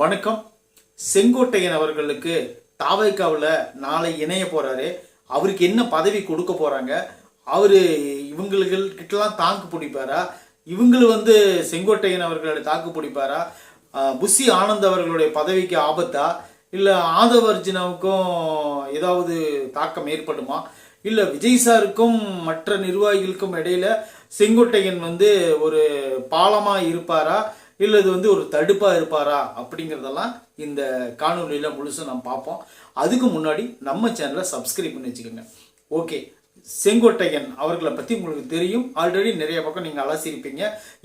வணக்கம். செங்கோட்டையன் அவர்களுக்கு தாவைக்காவில் நாளை இணைய போகிறாரு அவருக்கு என்ன பதவி கொடுக்க போகிறாங்க அவர் இவங்களுக்கிட்டலாம் தாக்கு பிடிப்பாரா? இவங்களும் வந்து செங்கோட்டையன் அவர்களை தாக்கு பிடிப்பாரா? புஷி ஆனந்த் அவர்களுடைய பதவிக்கு ஆபத்தா? இல்லை ஆதவர்ஜுனாவுக்கும் ஏதாவது தாக்கம் ஏற்படுமா? இல்லை விஜய் சாருக்கும் மற்ற நிர்வாகிகளுக்கும் இடையில செங்கோட்டையன் வந்து ஒரு பாலமாக இருப்பாரா? இல்லை இது வந்து ஒரு தடுப்பாக இருப்பாரா அப்படிங்கிறதெல்லாம் இந்த காணொலியில் முழுசும் நம்ம பார்ப்போம். அதுக்கு முன்னாடி நம்ம சேனலை சப்ஸ்கிரைப் பண்ணி வச்சுக்கோங்க. ஓகே. செங்கோட்டையன் அவர்களை பற்றி உங்களுக்கு தெரியும். ஆல்ரெடி நிறைய பக்கம் நீங்கள் அலசிருப்பீங்க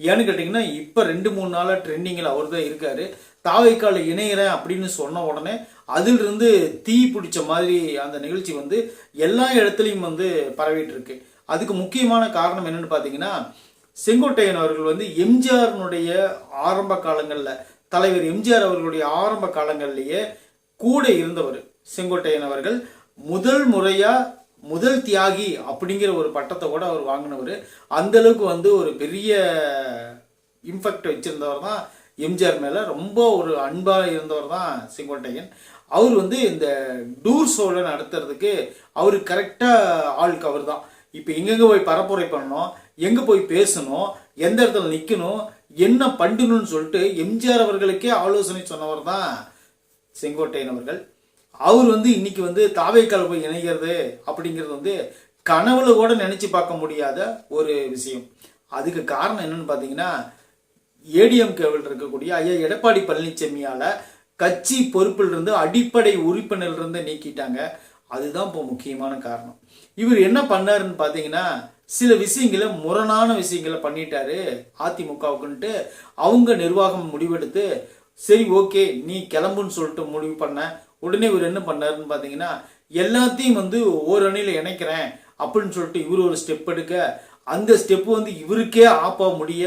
ஏன்னு கேட்டிங்கன்னா இப்போ ரெண்டு மூணு நாளாக ட்ரெண்டிங்கில் அவர் தான் இருக்கார். தாவைக்கால இணையிறேன் அப்படின்னு சொன்ன உடனே அதிலிருந்து தீ பிடிச்ச மாதிரி அந்த நிகழ்ச்சி வந்து எல்லா இடத்துலையும் வந்து பரவிட்டு இருக்கு. அதுக்கு முக்கியமான காரணம் என்னன்னு பார்த்தீங்கன்னா செங்கோட்டையன் அவர்கள் வந்து எம்ஜிஆர்னுடைய ஆரம்ப காலங்களில் தலைவர் எம்ஜிஆர் அவர்களுடைய ஆரம்ப காலங்கள்லேயே கூட இருந்தவர் செங்கோட்டையன் அவர்கள். முதல் முறையாக முதல் தியாகி அப்படிங்கிற ஒரு பட்டத்தை கூட அவர் வாங்கினவர். அந்த அளவுக்கு வந்து ஒரு பெரிய இம்பெக்ட் வச்சுருந்தவர் தான் எம்ஜிஆர் மேலே. ரொம்ப ஒரு அன்பாக இருந்தவர் தான் செங்கோட்டையன். அவர் வந்து இந்த டூர் ஷோல நடத்துறதுக்கு அவர் கரெக்டாக ஆளுக்கு அவர் தான் இப்போ எங்கெங்க போய் பரப்புரை பண்ணணும்? எங்க போய் பேசணும்? எந்த இடத்துல நிற்கணும் என்ன பண்ணணும்னு சொல்லிட்டு எம்ஜிஆர் அவர்களுக்கே ஆலோசனை சொன்னவர் தான் செங்கோட்டையன் அவர்கள். அவர் வந்து இன்னைக்கு வந்து தாவைக்கால் போய் இணைகிறது அப்படிங்கிறது வந்து கனவுல கூட நினைச்சு பார்க்க முடியாத ஒரு விஷயம். அதுக்கு காரணம் என்னன்னு பார்த்தீங்கன்னா ஏடிஎம்கேவில் இருக்கக்கூடிய ஐயா எடப்பாடி பழனிசாமியால கட்சி பொறுப்பில் இருந்து அடிப்படை உறுப்பினர்ல இருந்து நீக்கிட்டாங்க. அதுதான் இப்போ முக்கியமான காரணம். இவர் என்ன பண்ணாருன்னு பார்த்தீங்கன்னா சில விஷயங்களை முரணான விஷயங்களை பண்ணிட்டாரு அதிமுகவுக்குன்ட்டு. அவங்க நிர்வாகம் முடிவெடுத்து சரி ஓகே நீ கிளம்புன்னு சொல்லிட்டு முடிவு பண்ண. உடனே இவர் என்ன பண்ணாருன்னு பார்த்தீங்கன்னா எல்லாத்தையும் வந்து ஓரணியில் இணைக்கிறேன் அப்படின்னு சொல்லிட்டு இவர் ஒரு ஸ்டெப் எடுக்க அந்த ஸ்டெப்பு வந்து இவருக்கே ஆப்பா முடிய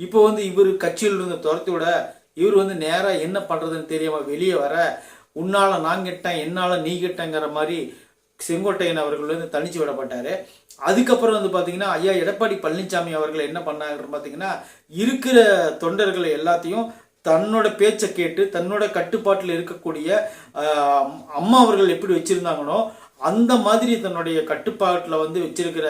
இப்போ வந்து இவர் கட்சியில் இருந்த துரத்தி விட இவர் வந்து நேராக என்ன பண்ணுறதுன்னு தெரியாமல் வெளியே வர உன்னால் நான் கெட்டேன் என்னால் நீ கெட்டேங்கிற மாதிரி செங்கோட்டையன் அவர்கள் வந்து தனிச்சு விடப்பட்டாரு. அதுக்கப்புறம் வந்து பார்த்தீங்கன்னா ஐயா எடப்பாடி பழனிசாமி அவர்கள் என்ன பண்ணாங்கன்னு பார்த்தீங்கன்னா இருக்கிற தொண்டர்களை எல்லாத்தையும் தன்னோட பேச்சை கேட்டு தன்னோட கட்டுப்பாட்டில் இருக்கக்கூடிய அம்மா அவர்கள் எப்படி வச்சிருந்தாங்களோ அந்த மாதிரி தன்னுடைய கட்டுப்பாட்டில் வந்து வச்சிருக்கிற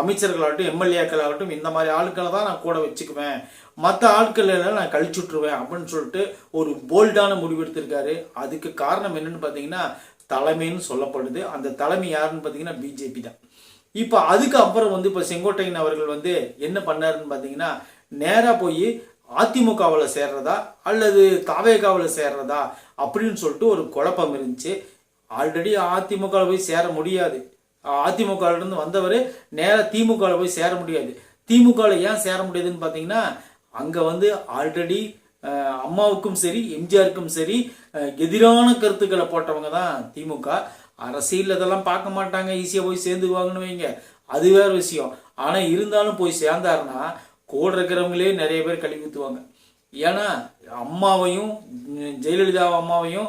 அமைச்சர்களாகட்டும் எம்எல்ஏக்கள் ஆகட்டும் இந்த மாதிரி ஆட்களை தான் நான் கூட வச்சுக்குவேன். மற்ற ஆட்கள் எல்லாம் நான் கழிச்சு விட்ருவேன் அப்படின்னு சொல்லிட்டு ஒரு போல்டான முடிவு எடுத்திருக்காரு. அதுக்கு காரணம் என்னன்னு பார்த்தீங்கன்னா தலைமைன்னு சொல்லப்படுது. அந்த தலைமை யாருன்னு பார்த்தீங்கன்னா பிஜேபி தான். இப்போ அதுக்கு அப்புறம் வந்து இப்போ செங்கோட்டையன் அவர்கள் வந்து என்ன பண்ணாருன்னு பார்த்தீங்கன்னா நேராக போய் அதிமுகவில் சேர்றதா அல்லது தாவேகாவில் சேர்றதா அப்படின்னு சொல்லிட்டு ஒரு குழப்பம் இருந்துச்சு. ஆல்ரெடி அதிமுகவில் போய் சேர முடியாது. அதிமுகவிலேருந்து வந்தவர் நேராக திமுகவில் போய் சேர முடியாது. திமுகவில் ஏன் சேர முடியாதுன்னு பார்த்தீங்கன்னா அங்கே வந்து ஆல்ரெடி அம்மாவுக்கும் சரி எம்ஜிஆருக்கும் சரி எதிரான கருத்துக்களை போட்டவங்க தான் திமுக. அரசியல் இதெல்லாம் பார்க்க மாட்டாங்க. ஈஸியாக போய் சேர்ந்துக்குவாங்கன்னு வைங்க. அது வேற விஷயம். ஆனால் இருந்தாலும் போய் சேர்ந்தாருன்னா கூட இருக்கிறவங்களே நிறைய பேர் கழுவி ஊற்றுவாங்க ஏன்னா அம்மாவையும் ஜெயலலிதா அம்மாவையும்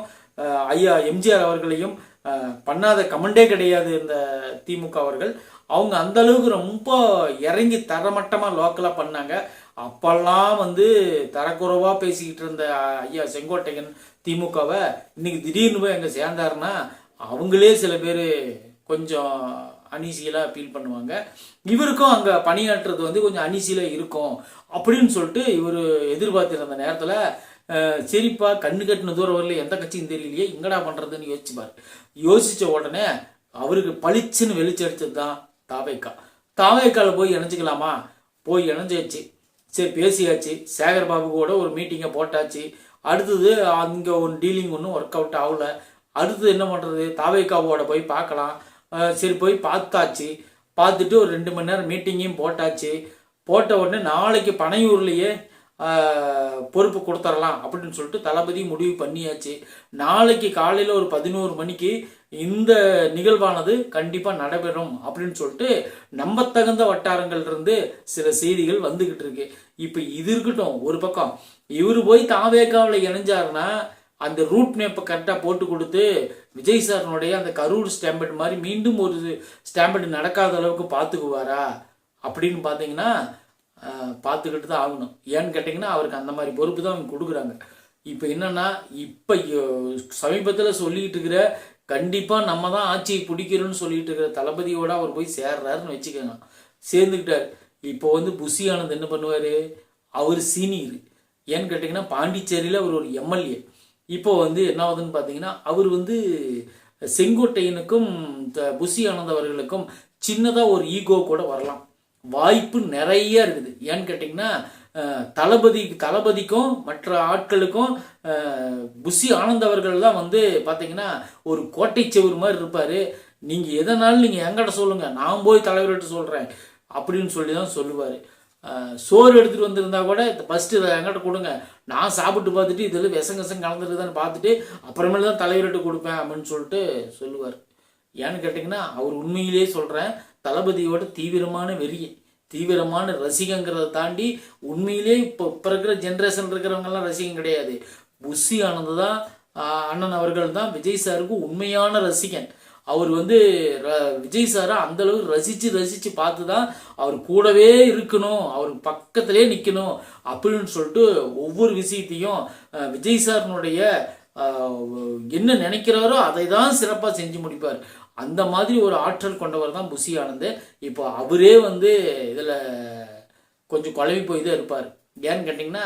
ஐயா எம்ஜிஆர் அவர்களையும் பண்ணாத கமெண்டே கிடையாது இந்த திமுக அவர்கள். அவங்க அந்த அளவுக்கு ரொம்ப இறங்கி தரமட்டமாக லோக்கலாக பண்ணாங்க. அப்பெல்லாம் வந்து தரக்குறைவாக பேசிக்கிட்டு இருந்த ஐயா செங்கோட்டையன் திமுகவை இன்னைக்கு திடீர்னு போய் எங்கே சேர்ந்தாருன்னா அவங்களே சில பேர் கொஞ்சம் அனீசியலாக ஃபீல் பண்ணுவாங்க. இவருக்கும் அங்கே பணியாற்றுறது வந்து கொஞ்சம் அனீசியில் இருக்கும் அப்படின்னு சொல்லிட்டு இவர் எதிர்பார்த்துருந்த நேரத்தில் சரிப்பா கண்ணு கட்டின தூரம் வரல எந்த கட்சியும் தெரியலையே எங்கடா பண்ணுறதுன்னு யோசிச்சுப்பார். யோசித்த உடனே அவருக்கு பளிச்சுன்னு வெளிச்சடிச்சது தான் தாவேக்கா. தாவைக்கால போய் இணைஞ்சிக்கலாமா? போய் இணைஞ்சாச்சு. சரி பேசியாச்சு. சேகர் பாபு கூட ஒரு மீட்டிங்கை போட்டாச்சு. அடுத்தது அங்கே ஒன்று டீலிங் ஒன்றும் ஒர்க் அவுட் ஆகல. அடுத்தது என்ன பண்ணுறது தாவேக்காவோட போய் பார்க்கலாம். சரி போய் பார்த்தாச்சு. பார்த்துட்டு ஒரு ரெண்டு மணி நேரம் மீட்டிங்கையும் போட்டாச்சு. போட்ட உடனே நாளைக்கு பனையூர்லேயே பொறுப்பு கொடுத்துடலாம் அப்படின்னு சொல்லிட்டு தளபதி முடிவு பண்ணியாச்சு. நாளைக்கு காலையில் ஒரு பதினோரு மணிக்கு இந்த நிகழ்வானது கண்டிப்பாக நடைபெறும் அப்படின்னு சொல்லிட்டு நம்பத்தகுந்த வட்டாரங்கள் இருந்து சில செய்திகள் வந்துகிட்டு இருக்கு. இப்போ இது இருக்கட்டும் ஒரு பக்கம். இவர் போய் தாவேக்காவில் இணைஞ்சாருன்னா அந்த ரூட் மேப்பை கரெக்டாக போட்டு கொடுத்து விஜய் சாரனுடைய அந்த கரூர் ஸ்டாம்பர்ட் மாதிரி மீண்டும் ஒரு ஸ்டாம்பர்ட் நடக்காத அளவுக்கு பார்த்துக்குவாரா அப்படின்னு பார்த்தீங்கன்னா பார்த்துக்கிட்டு தான் ஆகணும். ஏன்னு கேட்டிங்கன்னா அவருக்கு அந்த மாதிரி பொறுப்பு தான் அவங்க கொடுக்குறாங்க. இப்போ என்னென்னா இப்போ சமீபத்தில் சொல்லிக்கிட்டு இருக்கிற கண்டிப்பாக நம்ம தான் ஆட்சியை பிடிக்கிறோன்னு சொல்லிட்டு இருக்கிற தளபதியோட அவர் போய் சேர்றாருன்னு வச்சுக்கோங்க. சேர்ந்துக்கிட்டார். இப்போ வந்து புஷி ஆனந்த் என்ன பண்ணுவார்? அவர் சீனியர். ஏன்னு கேட்டிங்கன்னா பாண்டிச்சேரியில் அவர் ஒரு எம்எல்ஏ. இப்போ வந்து என்ன ஆகுதுன்னு பார்த்தீங்கன்னா அவர் வந்து செங்கோட்டையனுக்கும் த- புஷி ஆனந்த் அவர்களுக்கும் சின்னதாக ஒரு ஈகோ கூட வரலாம். வாய்ப்பு நிறைய இருக்குது. ஏன்னு கேட்டிங்கன்னா தளபதி தளபதிக்கும் மற்ற ஆட்களுக்கும் புஷி ஆனந்த் அவர்கள் தான் வந்து பார்த்தீங்கன்னா ஒரு கோட்டை செவர் மாதிரி இருப்பார். நீங்கள் எதனாலும் நீங்கள் எங்கிட்ட சொல்லுங்கள் நான் போய் தலைவர்கிட்ட சொல்கிறேன் அப்படின்னு சொல்லி தான் சொல்லுவார். சோறு எடுத்துகிட்டு வந்திருந்தா கூட ஃபஸ்ட்டு இதை எங்கிட்ட கொடுங்க. நான் சாப்பிட்டு பார்த்துட்டு இதில் விஷம் விஷம் கலந்துருக்குதான்னு பார்த்துட்டு அப்புறமேல தான் தலைவர்கிட்ட கொடுப்பேன் அப்படின்னு சொல்லிட்டு சொல்லுவார். ஏன்னு கேட்டிங்கன்னா அவர் உண்மையிலேயே சொல்கிறேன் தளபதியோட தீவிரமான வெறி தீவிரமான ரசிகங்கிறத தாண்டி உண்மையிலே இப்போ இப்போ இருக்கிற ஜென்ரேஷன் இருக்கிறவங்கெல்லாம் ரசிகம் கிடையாது. புஷி ஆனது தான் அண்ணன் அவர்கள் தான் விஜய் சாருக்கு உண்மையான ரசிகன். அவர் வந்து ர- விஜய் சாரை அந்த அளவுக்கு ரசித்து ரசித்து பார்த்து தான் அவர் கூடவே இருக்கணும் அவர் பக்கத்திலே நிற்கணும் அப்படின்னு சொல்லிட்டு ஒவ்வொரு விஷயத்தையும் விஜய் சாரினுடைய என்ன நினைக்கிறாரோ அதை தான் சிறப்பாக செஞ்சு முடிப்பார். அந்த மாதிரி ஒரு ஆற்றல் கொண்டவர் தான் புஷி ஆனந்த். இப்போ அவரே வந்து இதில் கொஞ்சம் குழவி போய் தான் இருப்பார். ஏன்னு கேட்டிங்கன்னா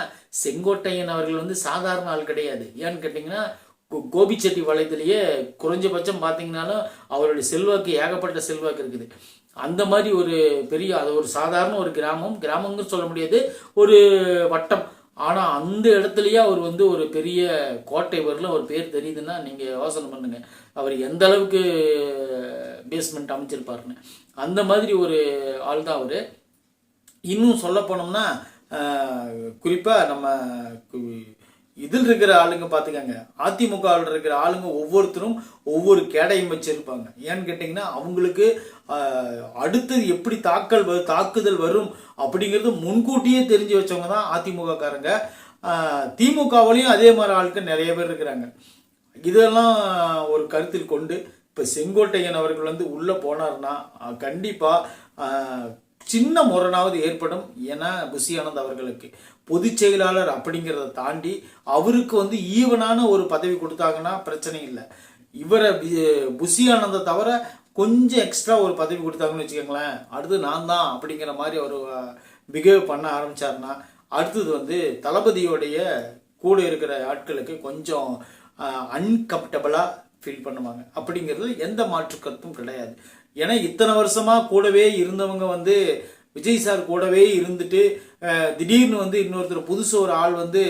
செங்கோட்டையன் அவர்கள் வந்து சாதாரண ஆள் கிடையாது. ஏன்னு கேட்டிங்கன்னா கோ- கோபிச்செட்டி வளையத்திலேயே குறைஞ்சபட்சம் பார்த்தீங்கன்னாலும் அவருடைய செல்வாக்கு ஏகப்பட்ட செல்வாக்கு இருக்குது. அந்த மாதிரி ஒரு பெரிய அது ஒரு சாதாரண ஒரு கிராமம். கிராமங்கன்னு சொல்ல முடியாது. ஒரு வட்டம். ஆனால் அந்த இடத்துலயே அவர் வந்து ஒரு பெரிய கோட்டை வரல. ஒரு பேர் தெரியுதுன்னா நீங்கள் யோசனை பண்ணுங்க. அவர் எந்த அளவுக்கு பேஸ்மெண்ட் அமைச்சிருப்பாருன்னு. அந்த மாதிரி ஒரு ஆள் தான் அவர். இன்னும் சொல்ல போனோம்னா குறிப்பாக நம்ம இதில் இருக்கிற ஆளுங்க பார்த்துக்கங்க அதிமுகவில் இருக்கிற ஆளுங்க ஒவ்வொருத்தரும் ஒவ்வொரு கேடையும் வச்சிருப்பாங்க ஏன்னு கேட்டிங்கன்னா அவங்களுக்கு அடுத்தது எப்படி தாக்கல் வரும் தாக்குதல் வரும் அப்படிங்கிறது முன்கூட்டியே தெரிஞ்சு வச்சவங்க தான் அதிமுகக்காரங்க திமுகவிலையும் அதே மாதிரி ஆட்கள் நிறைய பேர் இருக்கிறாங்க. இதெல்லாம் ஒரு கருத்தில் கொண்டு இப்போ செங்கோட்டையன் அவர்கள் வந்து உள்ளே போனார்னா கண்டிப்பாக சின்ன முரணாவது ஏற்படும் ஏன்னா புஷி அவர்களுக்கு. பொதுச் செயலாளர் அப்படிங்கிறத தாண்டி அவருக்கு வந்து ஈவனான ஒரு பதவி கொடுத்தாங்கன்னா பிரச்சனை இல்லை. இவரை புசியானந்தை தவிர கொஞ்சம் எக்ஸ்ட்ரா ஒரு பதவி கொடுத்தாங்கன்னு வச்சுக்கோங்களேன் அடுத்து நான் தான் அப்படிங்கிற மாதிரி அவர் பிஹேவ் பண்ண ஆரம்பிச்சாருன்னா அடுத்தது வந்து தளபதியோடைய கூட இருக்கிற ஆட்களுக்கு கொஞ்சம் அன்கம்ஃபர்டபுளாக ஃபீல் பண்ணுவாங்க. அப்படிங்கிறது எந்த மாற்று கருத்தும் கிடையாது. ஏன்னா இத்தனை வருஷமா கூடவே இருந்தவங்க வந்து விஜய் சார் கூடவே இருந்துட்டு திடீர்னு வந்து இன்னொருத்தர் புதுசு ஒரு ஆள் வந்து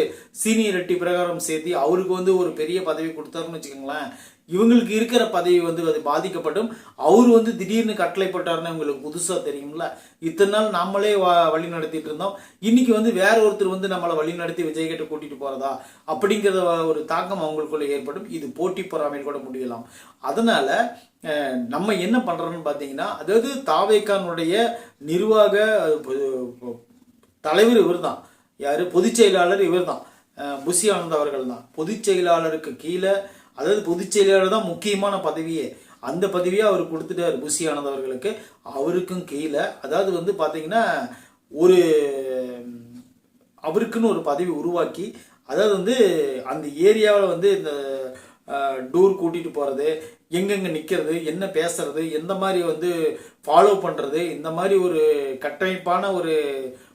சீனியரிட்டி பிரகாரம் சேர்த்து அவருக்கு வந்து ஒரு பெரிய பதவி கொடுத்தாருன்னு வச்சுக்கோங்களேன். இவங்களுக்கு இருக்கிற பதவி வந்து அது பாதிக்கப்படும் அவர் வந்து திடீர்னு கட்டளை உங்களுக்கு இவங்களுக்கு புதுசா தெரியும்ல. இத்தனை நாள் நம்மளே வழி நடத்திட்டு இருந்தோம். இன்னைக்கு வந்து வேற ஒருத்தர் வந்து நம்மளை வழி நடத்தி விஜய்கிட்ட கூட்டிட்டு போறதா? அப்படிங்கிற ஒரு தாக்கம் அவங்களுக்குள்ள ஏற்படும். இது போட்டி பொறாமையில் கூட முடியலாம். அதனால நம்ம என்ன பண்றோம்னு பார்த்தீங்கன்னா அதாவது தாவேக்கானுடைய நிர்வாக தலைவர் இவர் தான் யாரு? பொதுச் செயலாளர் இவர் தான் புஷி ஆனந்த் அவர்கள் தான் பொதுச் செயலாளருக்கு கீழே அதாவது பொதுச் செயலாளர் தான் முக்கியமான பதவியே. அந்த பதவியை அவர் கொடுத்துட்டார் புஷி ஆனந்த் அவர்களுக்கு. அவருக்கும் கீழே அதாவது வந்து பார்த்தீங்கன்னா ஒரு அவருக்குன்னு ஒரு பதவி உருவாக்கி அதாவது வந்து அந்த ஏரியாவில் வந்து இந்த டூர் கூட்டிகிட்டு போகிறது எங்கெங்கே நிற்கிறது என்ன பேசுறது எந்த மாதிரி வந்து ஃபாலோ பண்ணுறது இந்த மாதிரி ஒரு கட்டமைப்பான ஒரு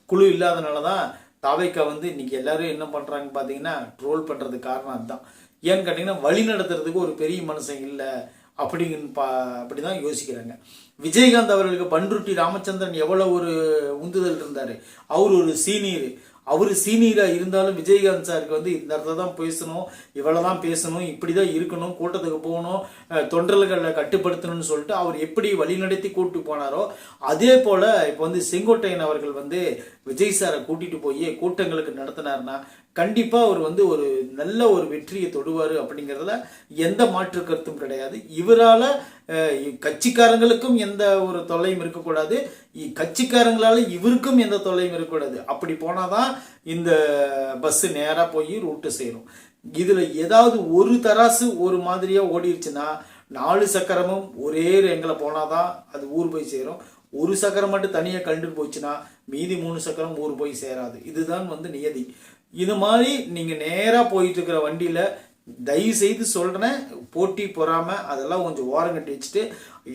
குழு இல்லாதனால தான் தாவைக்கா வந்து இன்னைக்கு எல்லாரும் என்ன பண்ணுறாங்க பார்த்தீங்கன்னா ட்ரோல் பண்ணுறது காரணம் அதுதான். ஏன்னு கேட்டிங்கன்னா வழி நடத்துறதுக்கு ஒரு பெரிய மனுஷன் இல்லை அப்படின்னு பா அப்படிதான் யோசிக்கிறாங்க. விஜயகாந்த் அவர்களுக்கு பண்ருட்டி ராமச்சந்திரன் எவ்வளோ ஒரு உந்துதல் இருந்தார். அவர் ஒரு சீனியர். அவர் சீனியராக இருந்தாலும் விஜயகாந்த் சாருக்கு வந்து இந்த இடத்துல தான் பேசணும் இவ்வளோ தான் பேசணும் இப்படி தான் இருக்கணும் கூட்டத்துக்கு போகணும் தொண்டர்களை கட்டுப்படுத்தணும்னு சொல்லிட்டு அவர் எப்படி வழிநடத்தி கூட்டு போனாரோ அதே போல் இப்போ வந்து செங்கோட்டையன் அவர்கள் வந்து விஜய் சாரை கூட்டிகிட்டு போய் கூட்டங்களுக்கு நடத்தினார்னா கண்டிப்பாக அவர் வந்து ஒரு நல்ல ஒரு வெற்றியை தொடுவார் அப்படிங்கிறதுல எந்த மாற்று கருத்தும் கிடையாது. இவரால் கட்சிக்காரங்களுக்கும் எந்த ஒரு தொல்லையும் இருக்கக்கூடாது. இ- இவருக்கும் எந்த தொல்லையும் இருக்கக்கூடாது. அப்படி போனால் தான் இந்த பஸ்ஸு நேராக போய் ரூட்டு சேரும். இதில் ஏதாவது ஒரு தராசு ஒரு மாதிரியாக ஓடிடுச்சுன்னா நாலு சக்கரமும் ஒரே ரேங்கில் போனாதான் அது ஊர் போய் சேரும். ஒரு சக்கரம் மட்டும் தனியாக கண்டுட்டு போச்சுன்னா மீதி மூணு சக்கரம் ஊர் போய் சேராது. இதுதான் வந்து நியதி. இது மாதிரி நீங்கள் நேராக போயிட்டு இருக்கிற வண்டியில் தயவு செய்து சொல்கிறேன் போட்டி பொறாமல் அதெல்லாம் கொஞ்சம் ஓரம் கட்டி வச்சுட்டு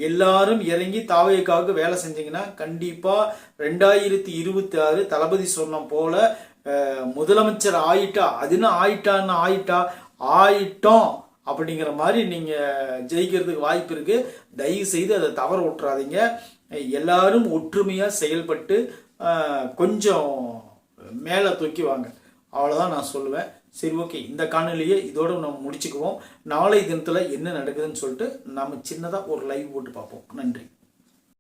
எல்லாரும் இறங்கி தாவைக்காக வேலை செஞ்சீங்கன்னா கண்டிப்பாக ரெண்டாயிரத்தி இருபத்தி ஆறு தளபதி சொன்ன போல முதலமைச்சர் ஆயிட்டா அதுன்னு ஆயிட்டான்னு ஆயிட்டா ஆயிட்டோம் அப்படிங்கிற மாதிரி நீங்கள் ஜெயிக்கிறதுக்கு வாய்ப்பு இருக்குது தயவு செய்து அதை தவற விட்டுறாதீங்க. எல்லாரும் ஒற்றுமையாக செயல்பட்டு கொஞ்சம் மேலே தூக்கி வாங்க. அவ்வளோதான் நான் சொல்லுவேன். சரி ஓகே இந்த காணொலியை இதோடு நம்ம முடிச்சுக்குவோம். நாளை தினத்தில் என்ன நடக்குதுன்னு சொல்லிட்டு நம்ம சின்னதாக ஒரு லைவ் போட்டு பார்ப்போம். நன்றி.